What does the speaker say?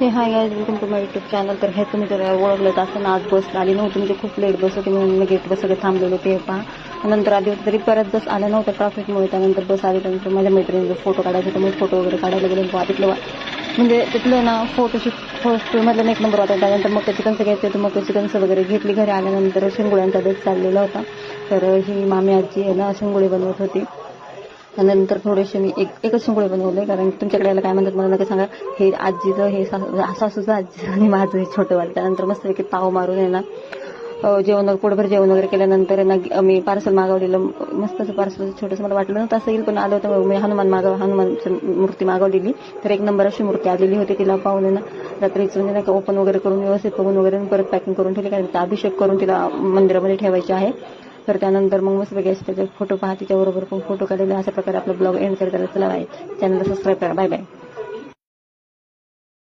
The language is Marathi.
Hey hi guys welcome to my YouTube channel तर हे तुम्ही जर ओळखलं असं आज बस आली नव्हती म्हणजे खूप लेट बस होती म्हणून गेट बस सगळे थांबलेलो ते पहा. नंतर आधी होतं तरी परत बस आलं नव्हतं ट्रॅफिकमुळे त्यानंतर बस आली त्यानंतर माझ्या मैत्रिणीचे फोटो काढायचे तर मग फोटो वगैरे काढायला गेले पहा तिथलं म्हणजे तिथलं ना फोटोशूट फर्स्ट मधलं एक नंबर होता त्यानंतर मग चिकनचं घ्यायचं तर मग चिकनचं वगैरे घेतली घरी आल्यानंतर शिंगोळ्यांचा बेस चाललेला होता. तर ही मामी आजी आहे ना शिंगोळी बनवत होती. त्यानंतर थोडेसे मी एक एकच शिंगोळे बनवले कारण तुमच्याकडे याला काय म्हणतात मला नका सांगा. हे आजीचं हे सासू- सासूचं आजीचं आणि माझं हे छोटं वालं त्यानंतर मस्तपैकी पाव मारून आहे ना जेवण पोटभर जेवण वगैरे केल्यानंतर ना मी पार्सल मागवलेलं मस्त असं पार्सल छोटंसं मला वाटलं नव्हतं असं येईल पण आलं होतं मी हनुमान मागव हनुमान मूर्ती मागवलेली. तर एक नंबर अशी मूर्ती आलेली होती तिला पाहून ना रात्रीचं म्हणजे नाही का ओपन वगैरे करून व्यवस्थित बघून वगैरे परत पॅकिंग करून ठेवली कारण अभिषेक करून तिला मंदिरामध्ये ठेवायचे आहे. तर त्यानंतर मग मस्त पैकी त्याचे फोटो पहा तिच्याबरोबर पण फोटो काढलेले अशा प्रकारे आपला ब्लॉग एंड करत चला बाय. चॅनलला सबस्क्राईब करा. Bye bye